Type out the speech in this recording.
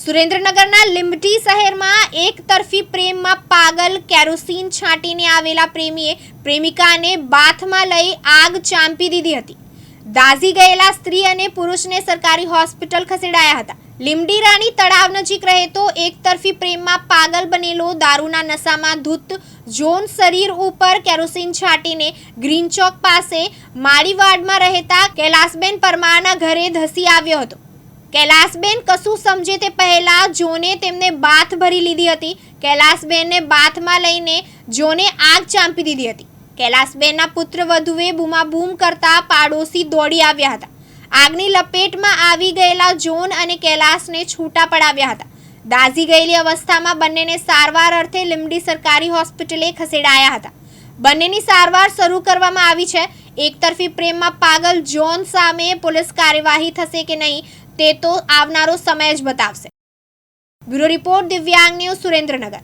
સુરેન્દ્રનગરના લીંબડી શહેરમાં એક તરફી પ્રેમમાં પાગલ કેરોસીન છાંટીને આવેલા પ્રેમીએ પ્રેમિકાને બાથમાં લઈ આગ ચાંપી દીધી હતી. દાઝી ગયેલા સ્ત્રી અને પુરુષને સરકારી હોસ્પિટલ ખસેડાયા હતા. લીમડી રાણી તળાવ નજીક રહેતો એક તરફી પ્રેમમાં પાગલ બનેલો દારૂના નશામાં ધૂત જોન શરીર ઉપર કેરોસીન છાંટીને ગ્રીન ચોક પાસે માળીવાડમાં રહેતા કૈલાસબેન પરમારના ઘરે ધસી આવ્યો હતો. કૈલાસબેન કશું સમજે તે પહેલા જોને તેમને બાથ ભરી લીધી હતી. કૈલાસબેનને બાથમાં લઈને જોને આગ ચાંપી દીધી હતી. કૈલાસબેનના પુત્ર વધુએ બૂમાબૂમ કરતા પાડોશી દોડી આવ્યા હતા. આગની લપેટમાં આવી ગયેલા જોન અને કૈલાસને છૂટા પડાવ્યા હતા. દાઝી ગયેલી અવસ્થામાં બંનેને સારવાર અર્થે લીમડી સરકારી હોસ્પિટલે ખસેડાયા હતા. બંનેની સારવાર શરૂ કરવામાં આવી છે. એકતરફી પ્રેમમાં પાગલ જોન સામે પોલીસ કાર્યવાહી થશે કે નહીં તે તો આવનારો સમય જ બતાવશે. Bureau report Divyang news Surendranagar.